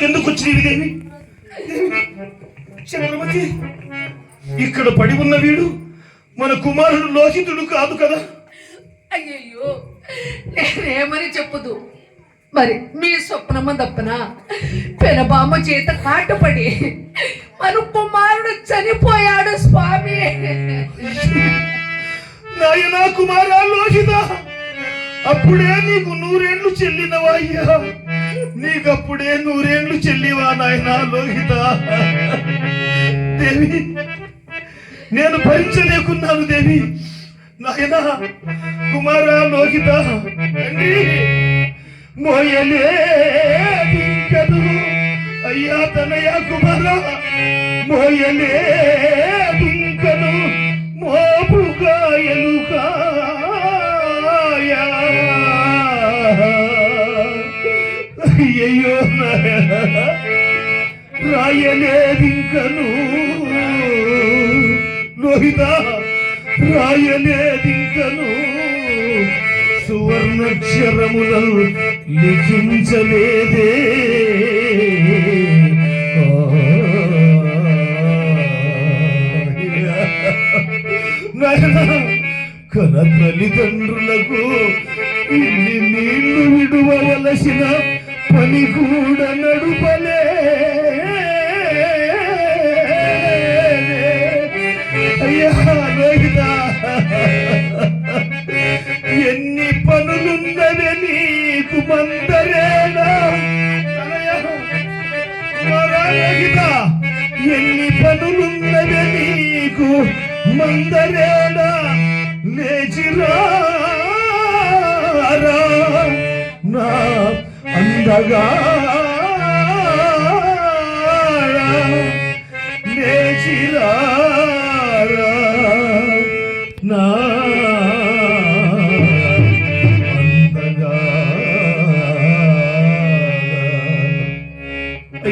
ఎందుకు వచ్చినవి దేవి ఇక్కడ పడి ఉన్న వీడు మన కుమారుడు లోహితుడు కాదు కదా? అయ్యయ్యో నేనేమని చెప్పదు. మరి మీ స్వప్నమ తప్పన పెనబామ చేత కాటుపడి మన కుమారుడు చనిపోయాడు స్వామి. నాయనా కుమారా లోహిత అప్పుడే నీకు నూరేళ్ళు చెల్లినవా అయ్యా? నీకప్పుడే నూరేళ్ళు చెల్లివా నాయనా లోహిత. దేవి నేను భరించలేకున్నాను దేవి. నాయన కుమారా లోహిత. మోయలే అయ్యా తనయ కుమారా మోయలే రాయలేదింకను. లోహిత రాయలేదింకను. సువర్ణక్షరములను లిఖించలేదే. కన తల్లిదండ్రులకు ఇన్ని నీళ్ళు విడువలసిన పని కూడా నడుపలే. అయ్యా ఎన్ని పనులున్నది నీకు మందరేనా? ఎన్ని పనులున్నది నీకు మందరేనా? లేచిరా నా అందగా లేచిరా నా